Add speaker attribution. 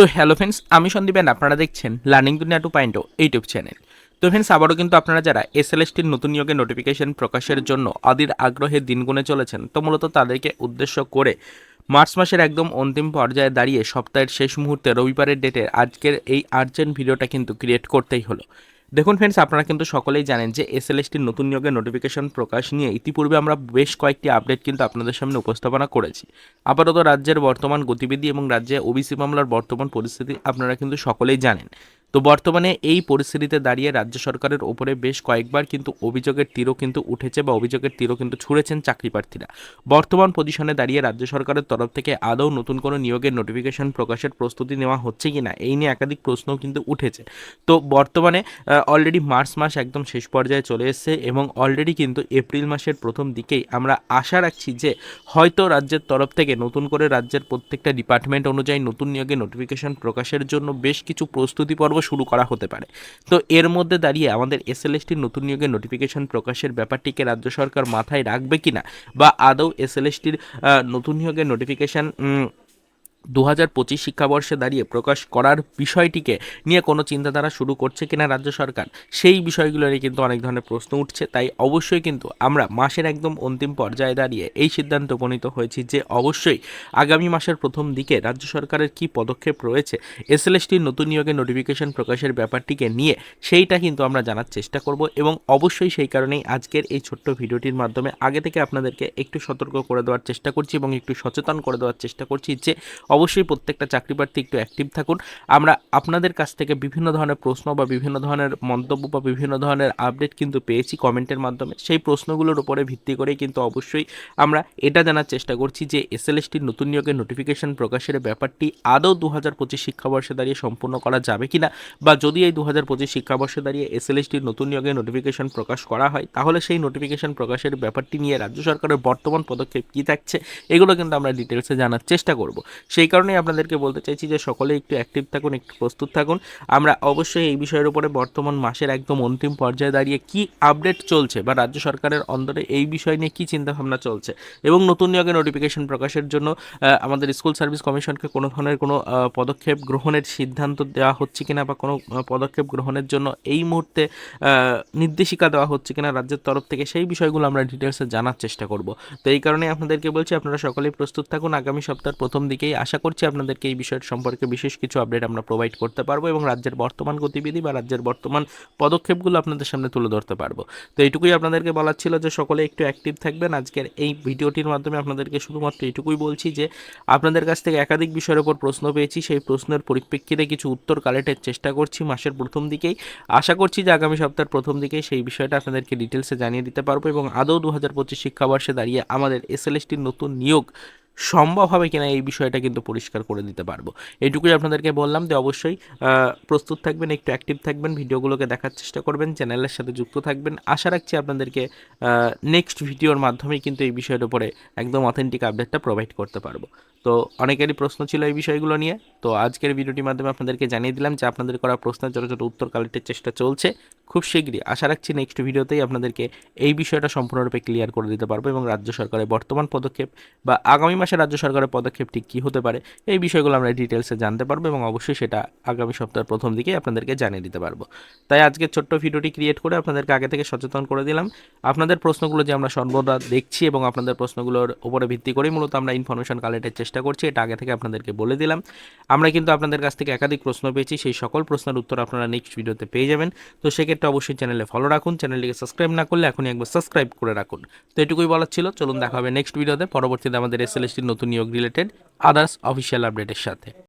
Speaker 1: তো hello friends আমি সন্দীপেন আপনারা দেখছেন learning Duniya two point YouTube channel তো ফ্রেন্ডস আবারও কিন্তু আপনারা যারা এস এল এসএলএসটির নতুন নিয়োগের নোটিফিকেশন প্রকাশের জন্য আদির আগ্রহে দিন গুনে চলেছেন, তো মূলত তাদেরকে উদ্দেশ্য করে মার্চ মাসের একদম অন্তিম পর্যায়ে দাঁড়িয়ে সপ্তাহের শেষ মুহূর্তে রবিবারের ডেটে আজকের এই আর্জেন্ট ভিডিওটা কিন্তু ক্রিয়েট করতেই হলো। দেখুন ফ্রেন্ডস আপনারা কিন্তু সকলেই জানেন যে এসএলএসটির নতুন নিয়োগের নোটিফিকেশন প্রকাশ নিয়ে ইতিপূর্বে আমরা বেশ কয়েকটি আপডেট কিন্তু আপনাদের সামনে উপস্থাপনা করেছি। আপাতত রাজ্যের বর্তমান গতিবিধি এবং রাজ্যে ওবিসি মামলার বর্তমান পরিস্থিতি আপনারা কিন্তু সকলেই জানেন। তো বর্তমানে এই পরিস্থিতিতে দাঁড়িয়ে রাজ্য সরকারের ওপরে বেশ কয়েকবার কিন্তু অভিযোগের তীরও কিন্তু উঠেছে বা অভিযোগের তীরও কিন্তু ছুঁড়েছেন চাকরি প্রার্থীরা। বর্তমান পজিশনে দাঁড়িয়ে রাজ্য সরকারের তরফ থেকে আদৌ নতুন কোনো নিয়োগের নোটিফিকেশন প্রকাশের প্রস্তুতি নেওয়া হচ্ছে কি না এই নিয়ে একাধিক প্রশ্নও কিন্তু উঠেছে। তো বর্তমানে অলরেডি মার্চ মাস একদম শেষ পর্যায়ে চলে এসেছে এবং অলরেডি কিন্তু এপ্রিল মাসের প্রথম দিকেই আমরা আশা রাখছি যে হয়তো রাজ্যের তরফ থেকে নতুন করে রাজ্যের প্রত্যেকটা ডিপার্টমেন্ট অনুযায়ী নতুন নিয়োগের নোটিফিকেশন প্রকাশের জন্য বেশ কিছু প্রস্তুতি পর্ব শুরু করা হতে পারে। তো এর মধ্যে দাঁড়িয়ে আমাদের এসএলএসটির নতুন নিয়োগের নোটিফিকেশন প্রকাশের ব্যাপারটিকে রাজ্য সরকার মাথায় রাখবে কিনা বা আদৌ এসএলএসটির নতুন নিয়োগের নোটিফিকেশন দু হাজার পঁচিশ শিক্ষাবর্ষে দাঁড়িয়ে প্রকাশ করার বিষয়টিকে নিয়ে কোনো চিন্তাধারা শুরু করছে কিনা রাজ্য সরকার, সেই বিষয়গুলো নিয়ে কিন্তু অনেক ধরনের প্রশ্ন উঠছে। তাই অবশ্যই কিন্তু আমরা মাসের একদম অন্তিম পর্যায়ে দাঁড়িয়ে এই সিদ্ধান্তে উপনীত হয়েছি যে অবশ্যই আগামী মাসের প্রথম দিকে রাজ্য সরকারের কি পদক্ষেপ রয়েছে এসএলএসটির নতুন নিয়োগের নোটিফিকেশন প্রকাশের ব্যাপারটিকে নিয়ে সেইটা কিন্তু আমরা জানার চেষ্টা করব এবং অবশ্যই সেই কারণেই আজকের এই ছোট্ট ভিডিওটির মাধ্যমে আগে থেকে আপনাদেরকে একটু সতর্ক করে দেওয়ার চেষ্টা করছি এবং একটু সচেতন করে দেওয়ার চেষ্টা করছি যে অবশ্যই প্রত্যেকটা চাকরি প্রার্থী একটু অ্যাক্টিভ থাকুন। আমরা আপনাদের কাছ থেকে বিভিন্ন ধরনের প্রশ্ন বা বিভিন্ন ধরনের মন্তব্য বা বিভিন্ন ধরনের আপডেট কিন্তু পেয়েছি কমেন্টের মাধ্যমে। সেই প্রশ্নগুলোর উপরে ভিত্তি করে কিন্তু অবশ্যই আমরা এটা জানার চেষ্টা করছি যে এসএলএসটির নতুন নিয়োগের নোটিফিকেশন প্রকাশের ব্যাপারটি আদৌ দু হাজার পঁচিশ শিক্ষাবর্ষে দাঁড়িয়ে সম্পূর্ণ করা যাবে কি না বা যদি এই দু হাজার পঁচিশ শিক্ষাবর্ষে দাঁড়িয়ে এসএলএসটির নতুন নিয়োগের নোটিফিকেশন প্রকাশ করা হয়, তাহলে সেই নোটিফিকেশন প্রকাশের ব্যাপারটি নিয়ে রাজ্য সরকারের বর্তমান পদক্ষেপ কী থাকছে, এগুলো কিন্তু আমরা ডিটেলসে জানার চেষ্টা করব। সেই কারণেই আপনাদেরকে বলতে চাইছি যে সকলে একটু অ্যাক্টিভ থাকুন, একটু প্রস্তুত থাকুন। আমরা অবশ্যই এই বিষয়ের উপরে বর্তমান মাসের একদম অন্তিম পর্যায়ে দাঁড়িয়ে কি আপডেট চলছে বা রাজ্য সরকারের অন্তরে এই বিষয় নিয়ে কী চিন্তাভাবনা চলছে? এবং নতুন নিয়োগের নোটিফিকেশন প্রকাশের জন্য আমাদের স্কুল সার্ভিস কমিশনকে কোনো ধরনের কোনো পদক্ষেপ গ্রহণের সিদ্ধান্ত দেওয়া হচ্ছে কিনা বা কোনো পদক্ষেপ গ্রহণের জন্য এই মুহূর্তে নির্দেশিকা দেওয়া হচ্ছে কিনা রাজ্যের তরফ থেকে সেই বিষয়গুলো আমরা ডিটেলসে জানার চেষ্টা করব। তো এই কারণে আপনাদেরকে বলছি, আপনারা সকলেই প্রস্তুত থাকুন। আগামী সপ্তাহের প্রথম দিকেই আশা করছি আপনাদেরকে এই বিষয়ের সম্পর্কে বিশেষ কিছু আপডেট আমরা প্রোভাইড করতে পারব এবং রাজ্যের বর্তমান গতিবিধি বা রাজ্যের বর্তমান পদক্ষেপগুলো আপনাদের সামনে তুলে ধরতে পারব। তো এইটুকুই আপনাদেরকে বলার ছিল যে সকলে একটু অ্যাক্টিভ থাকবেন। আজকের এই ভিডিওটির মাধ্যমে আপনাদেরকে শুধুমাত্র এইটুকুই বলছি যে আপনাদের কাছ থেকে একাধিক বিষয়ের ওপর প্রশ্ন পেয়েছি। সেই প্রশ্নের পরিপ্রেক্ষিতে কিছু উত্তর কালেক্টের চেষ্টা করছি মাসের প্রথম দিকেই। আশা করছি যে আগামী সপ্তাহের প্রথম দিকেই সেই বিষয়টা আপনাদেরকে ডিটেলসে জানিয়ে দিতে পারব এবং আদৌ দু হাজার পঁচিশ শিক্ষাবর্ষে দাঁড়িয়ে আমাদের এসএলএসটির নতুন নিয়োগ সম্ভব হবে কিনা এই বিষয়টা কিন্তু পরিষ্কার করে দিতে পারব। এইটুকুই আপনাদেরকে বললাম যে অবশ্যই প্রস্তুত থাকবেন, একটু অ্যাক্টিভ থাকবেন, ভিডিওগুলোকে দেখার চেষ্টা করবেন, চ্যানেলের সাথে যুক্ত থাকবেন। আশা রাখছি আপনাদেরকে নেক্সট ভিডিওর মাধ্যমে কিন্তু এই বিষয়ের উপরে একদম অথেন্টিক আপডেটটা প্রোভাইড করতে পারব। তো অনেকেরই প্রশ্ন ছিল এই বিষয়গুলো নিয়ে। তো আজকের ভিডিওটির মাধ্যমে আপনাদেরকে জানিয়ে দিলাম যে আপনাদের করা প্রশ্নের ছোটো ছোটো উত্তর কালেক্টের চেষ্টা চলছে, খুব শীঘ্রই আশা রাখছি নেক্সট ভিডিওতেই আপনাদেরকে এই বিষয়টা সম্পূর্ণরূপে ক্লিয়ার করে দিতে পারব এবং রাজ্য সরকারের বর্তমান পদক্ষেপ বা আগামী মাসে রাজ্য সরকারের পদক্ষেপ ঠিক কী হতে পারে, এই বিষয়গুলো আমরা ডিটেলসে জানতে পারব এবং অবশ্যই সেটা আগামী সপ্তাহের প্রথম দিকেই আপনাদেরকে জানিয়ে দিতে পারব। তাই আজকে ছোট্ট ভিডিওটি ক্রিয়েট করে আপনাদেরকে আগে থেকে সচেতন করে দিলাম। আপনাদের প্রশ্নগুলো যে আমরা সর্বদা দেখছি এবং আপনাদের প্রশ্নগুলোর উপরে ভিত্তি করেই মূলত আমরা ইনফরমেশন কালেক্টের চেষ্টা করছি, এটা আগে থেকে আপনাদেরকে বলে দিলাম। আমরা কিন্তু আপনাদের কাছ থেকে একাধিক প্রশ্ন পেয়েছি, সেই সকল প্রশ্নের উত্তর আপনারা নেক্সট ভিডিওতে পেয়ে যাবেন। তো সেক্ষেত্রে অবশ্যই চ্যানেলে ফলো রাখুন চ্যানেলটিকে সাবস্ক্রাইব না করলে এখনই একবার সাবস্ক্রাইব করে রাখুন। তো এটুকুই বলার ছিল, চলুন দেখা হবে নেক্সট ভিডিওতে পরবর্তীতে আমাদের এসএলএসটির নতুন নিয়োগ রিলেটেড আদার্স অফিসিয়াল আপডেটের সাথে।